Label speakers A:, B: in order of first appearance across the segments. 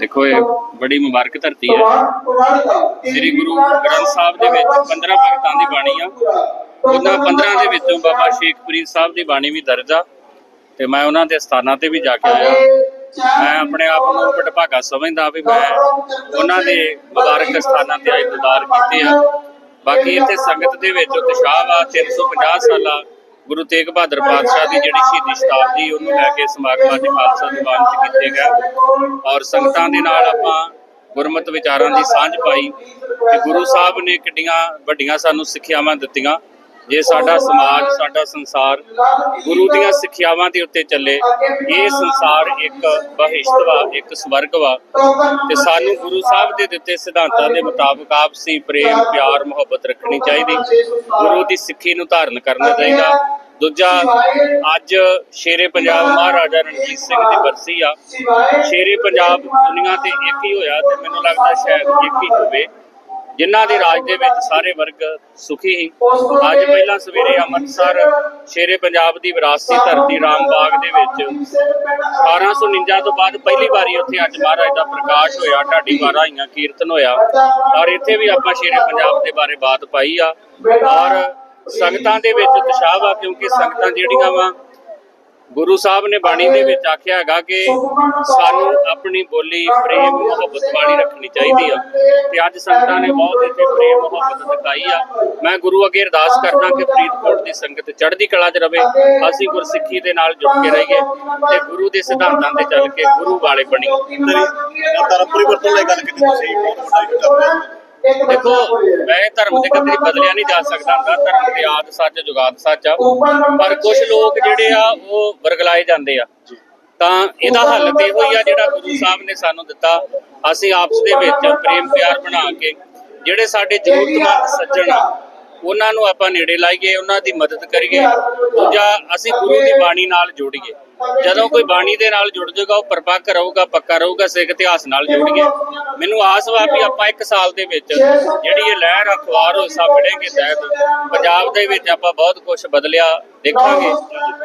A: ਦੇਖੋ ਇਹ ਬੜੀ ਮੁਬਾਰਕ ਧਰਤੀ ਹੈ। ਸ੍ਰੀ ਗੁਰੂ ਗ੍ਰੰਥ ਸਾਹਿਬ ਦੇ ਵਿੱਚ 15 ਭਗਤਾਂ ਦੀ ਬਾਣੀ ਆ। ਉਹਨਾਂ 15 ਦੇ ਵਿੱਚੋਂ ਬਾਬਾ ਸ਼ੇਖ ਸਾਹਿਬ ਦੀ ਬਾਣੀ ਵੀ ਦਰਜ ਆ ਤੇ ਮੈਂ ਉਹਨਾਂ ਦੇ ਸਥਾਨਾਂ ਤੇ ਵੀ ਜਾ ਕੇ ਆਇਆ। ਮੈਂ ਆਪਣੇ ਆਪ ਨੂੰ ਵਡਭਾਗਾ ਸਮਝਦਾ ਵੀ ਮੈਂ ਉਹਨਾਂ ਦੇ ਮੁਬਾਰਕ ਸਥਾਨਾਂ ਤੇ ਆਏ ਦੀਦਾਰ ਕੀਤੇ ਆ। ਬਾਕੀ ਇੱਥੇ ਸੰਗਤ ਦੇ ਵਿੱਚ ਉਤਸ਼ਾਹ ਵਾ 350 ਸਾਲਾ ਗੁਰੂ ਤੇਗ ਬਹਾਦਰ ਪਾਤਸ਼ਾਹ ਦੀ ਜਿਹੜੀ ਸ਼ਹੀਦੀ ਸ਼ਤਾਬਦੀ, ਉਹਨੂੰ ਲੈ ਕੇ ਸਮਾਗਮਾਂ ਦੇ ਖਾਲਸਾ ਦੀਵਾਨ ਚ ਕੀਤੇ ਗਏ। ਔਰ ਸੰਗਤਾਂ ਦੇ ਨਾਲ ਆਪਾਂ ਗੁਰਮਤ ਵਿਚਾਰਾਂ ਦੀ ਸਾਂਝ ਪਾਈ ਤੇ ਗੁਰੂ ਸਾਹਿਬ ਨੇ ਕਿੱਡੀਆਂ ਵੱਡੀਆਂ ਸਾਨੂੰ ਸਿੱਖਿਆਵਾਂ ਦਿੱਤੀਆਂ। ਜੇ ਸਾਡਾ ਸਮਾਜ, ਸਾਡਾ ਸੰਸਾਰ ਗੁਰੂ ਦੀਆਂ ਸਿੱਖਿਆਵਾਂ ਦੇ ਉੱਤੇ ਚੱਲੇ, ਇਹ ਸੰਸਾਰ ਇੱਕ ਬਹਿਸ਼ਤ ਇੱਕ ਸਵਰਗ ਵਾ। ਤੇ ਸਾਨੂੰ ਗੁਰੂ ਸਾਹਿਬ ਦੇ ਦਿੱਤੇ ਸਿਧਾਂਤਾਂ ਦੇ ਮੁਤਾਬਕ ਆਪਸੀ ਪ੍ਰੇਮ, ਪਿਆਰ, ਮੁਹੱਬਤ ਰੱਖਣੀ ਚਾਹੀਦੀ। ਗੁਰੂ ਦੀ ਸਿੱਖੀ ਨੂੰ ਧਾਰਨ ਕਰਨਾ ਚਾਹੀਦਾ। ਦੂਜਾ, ਅੱਜ ਸ਼ੇਰੇ ਪੰਜਾਬ ਮਹਾਰਾਜਾ ਰਣਜੀਤ ਸਿੰਘ ਦੀ ਬਰਸੀ ਆ। ਸ਼ੇਰੇ ਪੰਜਾਬ ਦੁਨੀਆ ਤੇ ਇੱਕ ਹੀ ਹੋਇਆ ਤੇ ਮੈਨੂੰ ਲੱਗਦਾ ਸ਼ਾਇਦ ਇੱਕ ਹੀ ਹੋਵੇ। ਜਿਨ੍ਹਾਂ ਦੇ ਰਾਜ ਦੇ ਵਿੱਚ ਸਾਰੇ ਵਰਗ ਸੁਖੀ ਸੀ। ਅੱਜ ਪਹਿਲਾਂ ਸਵੇਰੇ ਅੰਮ੍ਰਿਤਸਰ ਸ਼ੇਰੇ ਪੰਜਾਬ ਦੀ ਵਿਰਾਸਤੀ ਧਰਤੀ ਰਾਮਬਾਗ ਦੇ ਵਿੱਚ 1849 ਤੋਂ ਬਾਅਦ ਪਹਿਲੀ ਵਾਰੀ ਉੱਥੇ ਅੱਜ ਮਹਾਰਾਜ ਦਾ ਪ੍ਰਕਾਸ਼ ਹੋਇਆ, ਢਾਡੀ ਮਾਰਾ ਹੋਈਆਂ, ਕੀਰਤਨ ਹੋਇਆ। ਔਰ ਇੱਥੇ ਵੀ ਆਪਾਂ ਸ਼ੇਰੇ ਪੰਜਾਬ ਦੇ ਬਾਰੇ ਬਾਤ ਪਾਈ ਆ। ਔਰ ਸੰਗਤਾਂ ਦੇ ਵਿੱਚ ਉਤਸ਼ਾਹ ਵਾ, ਕਿਉਂਕਿ ਸੰਗਤਾਂ ਜਿਹੜੀਆਂ ਵਾ, ਗੁਰੂ ਸਾਹਿਬ ਨੇ ਬਾਣੀ ਦੇ ਵਿੱਚ ਆਖਿਆ ਹੈਗਾ ਕਿ ਸਾਨੂੰ ਆਪਣੀ ਬੋਲੀ ਪ੍ਰੇਮ, ਮੁਹੱਬਤ ਵਾਲੀ ਰੱਖਣੀ ਚਾਹੀਦੀ ਆ। ਤੇ ਅੱਜ ਸੰਗਤਾਂ ਨੇ ਬਹੁਤ ਇੱਥੇ ਪ੍ਰੇਮ, ਮੁਹੱਬਤ ਦਿਖਾਈ ਆ। ਮੈਂ ਗੁਰੂ ਅੱਗੇ ਅਰਦਾਸ ਕਰਦਾ ਕਿ ਫਰੀਦਕੋਟ ਦੀ ਸੰਗਤ ਚੜ੍ਹਦੀ ਕਲਾ 'ਚ ਰਵੇ। ਅਸੀਂ ਗੁਰਸਿੱਖੀ ਦੇ ਨਾਲ ਜੁੜ ਕੇ ਰਹੀਏ ਤੇ ਗੁਰੂ ਦੇ ਸਿਧਾਂਤਾਂ ਤੇ ਚੱਲ ਕੇ ਗੁਰੂ ਵਾਲੇ ਬਣੀਏ
B: ਧਰਮ ਪਰਿਵਰਤਨ ਲਈ ਗੱਲ ਕੀਤੀ ਤੁਸੀਂ, ਬਹੁਤ ਵੱਡਾ ਇੱਕ
A: ਦੇਖੋ ਮੈਂ ਧਰਮ ਦੇ ਕਦੇ ਬਦਲਿਆ ਨਹੀਂ ਜਾ ਸਕਦਾ ਹੁੰਦਾ ਧਰਮ ਦੇ ਆਦ ਸੱਚ ਜੁਗਾਦ ਸੱਚ ਆ। ਪਰ ਕੁਝ ਲੋਕ ਜਿਹੜੇ ਆ ਉਹ ਵਰਗਲਾਏ ਜਾਂਦੇ ਆ। ਤਾਂ ਇਹਦਾ ਹੱਲ ਤੇ ਇਹੋ ਹੀ ਆ ਜਿਹੜਾ ਗੁਰੂ ਸਾਹਿਬ ਨੇ ਸਾਨੂੰ ਦਿੱਤਾ। ਅਸੀਂ ਆਪਸ ਦੇ ਵਿੱਚ ਪ੍ਰੇਮ ਪਿਆਰ ਬਣਾ ਕੇ ਜਿਹੜੇ ਸਾਡੇ ਜ਼ਰੂਰਤਮੰਦ ਸੱਜਣ ਆ ਉਹਨਾਂ ਨੂੰ ਆਪਾਂ ਨੇੜੇ ਲਾਈਏ ਉਹਨਾਂ ਦੀ ਮਦਦ ਕਰੀਏ। ਦੂਜਾ ਅਸੀਂ ਗੁਰੂ ਦੀ ਬਾਣੀ ਨਾਲ ਜੋੜੀਏ ਜਦੋਂ ਕੋਈ ਬਾਣੀ ਦੇ ਨਾਲ ਜੁੜ ਜਾਊਗਾ ਉਹ ਪਰਪੱਕ ਰਹੂਗਾ ਪੱਕਾ ਰਹੂਗਾ ਸਿੱਖ ਇਤਿਹਾਸ ਨਾਲ ਜੋੜੀਏ ਮੈਨੂੰ ਆਸ ਵਾ ਵੀ ਆਪਾਂ ਇੱਕ ਸਾਲ ਦੇ ਵਿੱਚ ਜਿਹੜੀ ਇਹ ਲਹਿਰ ਅਖਬਾਰ ਹੋ ਸਾਹਮਣੇਗੇ ਤਹਿਤ। ਪੰਜਾਬ ਦੇ ਵਿੱਚ ਆਪਾਂ ਬਹੁਤ ਕੁਝ ਬਦਲਿਆ ਦੇਖਾਂਗੇ।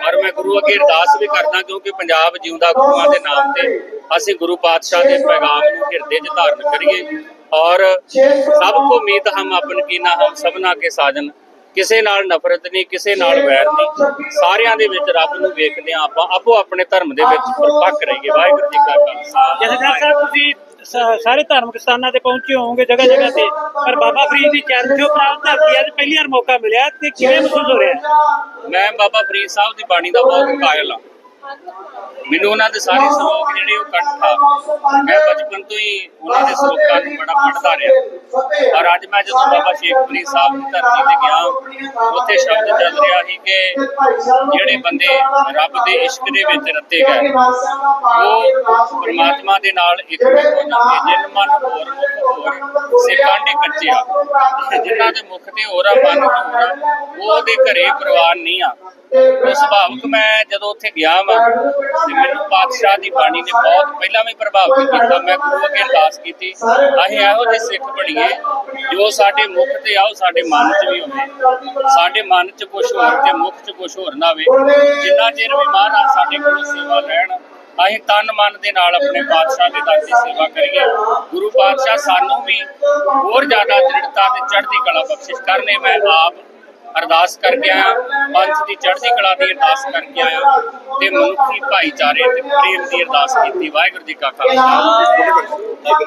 A: ਔਰ ਮੈਂ ਗੁਰੂ ਅੱਗੇ ਅਰਦਾਸ ਵੀ ਕਰਦਾ ਕਿਉਂਕਿ ਪੰਜਾਬ ਜਿਉਂਦਾ ਗੁਰੂਆਂ ਦੇ ਨਾਮ ਤੇ। ਅਸੀਂ ਗੁਰੂ ਪਾਤਸ਼ਾਹ ਦੇ ਪੈਗਾਮ ਨੂੰ ਹਿਰਦੇ 'ਚ ਧਾਰਨ ਕਰੀਏ। ਔਰ ਸਭ ਕੋ ਉਮੀਦ ਹਮ ਆਪਨ ਕੀਨਾ ਹਮ ਸਭਨਾ ਕੇ ਸਾਜਨ। ਕਿਸੇ ਨਾਲ ਨਫ਼ਰਤ ਨਹੀਂ ਕਿਸੇ ਨਾਲ ਵੈਰ ਨਹੀਂ। ਸਾਰਿਆਂ ਦੇ ਵਿੱਚ ਰੱਬ ਨੂੰ ਵੇਖਦੇ ਹਾਂ ਆਪਾਂ ਆਪੋ ਆਪਣੇ ਧਰਮ ਦੇ ਵਿੱਚ ਪਰਪੱਕ ਰਹੀਏ। ਵਾਹਿਗੁਰੂ ਜੀ ਕਾ ਖਾਲਸਾ।
C: ਜਥੇਦਾਰ ਸਾਹਿਬ ਤੁਸੀਂ ਸਾਰੇ ਧਾਰਮਿਕ ਸਥਾਨਾਂ ਤੇ ਪਹੁੰਚੇ ਹੋਵੋਗੇ ਜਗ੍ਹਾ ਜਗ੍ਹਾ ਤੇ ਪਰ ਬਾਬਾ ਫਰੀਦ ਦੀ ਚਰਨ ਛੋਹ ਪ੍ਰਾਪਤ ਧਰਤੀ ਅੱਜ ਪਹਿਲੀ ਵਾਰ ਮੌਕਾ ਮਿਲਿਆ ਤੇ ਕਿਵੇਂ ਮਹਿਸੂਸ ਹੋ ਰਿਹਾ?
A: ਮੈਂ ਬਾਬਾ ਫਰੀਦ ਸਾਹਿਬ ਦੀ ਬਾਣੀ ਦਾ ਬਹੁਤ ਕਾਇਲ ਹਾਂ। ਮੈਨੂੰ ਉਹਨਾਂ ਦੇ ਸਾਰੇ ਸ਼ਲੋਕ ਜਿਹੜੇ ਉਹ ਕੰਠਾ ਮੈਂ ਬਚਪਨ ਤੋਂ ਹੀ ਉਹਨਾਂ ਦੇ ਸ਼ਲੋਕਾਂ ਨੂੰ ਬੜਾ ਪੜ੍ਹਦਾ ਰਿਹਾ। ਔਰ ਅੱਜ ਮੈਂ ਜਦੋਂ ਬਾਬਾ ਸ਼ੇਖ ਸਾਹਿਬ ਦੀ ਧਰਤੀ ਤੇ ਗਿਆ ਉੱਥੇ ਸ਼ਬਦ ਚੱਲ ਰਿਹਾ ਸੀ ਕਿ ਜਿਹੜੇ ਬੰਦੇ ਰੱਬ ਦੇ ਇਸ਼ਕ ਦੇ ਵਿੱਚ ਰੱਤੇ ਗਏ ਉਹ ਪ੍ਰਮਾਤਮਾ ਦੇ ਨਾਲ ਇੱਕ ਹੋ ਜਾਂਦੇ ਜਿਨ ਮਨ ਹੋਰ ਹੋਰ ਸੇ ਕਾਂਡੇ ਜਿਨ੍ਹਾਂ ਦੇ ਮੁਖ ਤੇ ਹੋਰ ਆ ਮਨ ਤੇ ਆ, ਉਹ ਉਹਦੇ ਘਰੇ ਪਰਿਵਾਰ ਨਹੀਂ ਆ। ਉਹ ਸੁਭਾਵਕ ਮੈਂ ਜਦੋਂ ਉੱਥੇ ਗਿਆ ਵਾਂ ਤੇ ਮੈਨੂੰ ਪਾਤਸ਼ਾਹ ਦੀ ਬਾਣੀ ਨੇ ਬਹੁਤ ਪਹਿਲਾਂ ਵੀ ਪ੍ਰਭਾਵਿਤ ਕੀਤਾ, ਮੈਂ ਗੁਰੂ ਅੱਗੇ ਅਰਦਾਸ ਕੀਤੀ। ਅਸੀਂ ਇਹੋ ਜਿਹੇ ਸਿੱਖ ਬਣੀਏ, ਜੋ ਸਾਡੇ ਮੁਖ ਤੇ ਆਓ, ਸਾਡੇ ਮਨ 'ਚ ਵੀ ਹੋਵੇ। ਸਾਡੇ ਮਨ 'ਚ ਕੁਝ ਹੋਰ ਤੇ ਮੁਖ 'ਚ ਕੁਝ ਹੋਰ ਨਾ ਹੋਵੇ। ਜਿੰਨਾ ਚਿਰ ਵੀ ਮਹਾਰਾਜ ਸਾਡੇ ਕੋਲ ਸੇਵਾ ਲੈਣ, ਅਸੀਂ ਤਨ ਮਨ ਦੇ ਨਾਲ ਆਪਣੇ ਪਾਤਸ਼ਾਹ ਦੇ ਦਰ ਦੀ ਸੇਵਾ ਕਰੀਏ। ਗੁਰੂ ਪਾਤਸ਼ਾਹ ਸਾਨੂੰ ਵੀ ਹੋਰ ਜ਼ਿਆਦਾ ਦ੍ਰਿੜਤਾ ਤੇ ਚੜ੍ਹਦੀ ਕਲਾ ਬਖਸ਼ਿਸ਼ ਕਰਨੇ, ਮੈਂ ਆਪ ਅਰਦਾਸ ਕਰਕੇ ਆਇਆ। ਪੰਥ ਦੀ ਚੜ੍ਹਦੀ ਕਲਾ ਦੀ ਅਰਦਾਸ ਕਰਕੇ ਆਇਆ। ਤੇ ਮਨੁੱਖੀ ਭਾਈਚਾਰੇ ਤੇ ਪ੍ਰੇਮ ਦੀ ਅਰਦਾਸ ਕੀਤੀ। ਵਾਹਿਗੁਰੂ ਜੀ ਕਾ ਖਾਲਸਾ।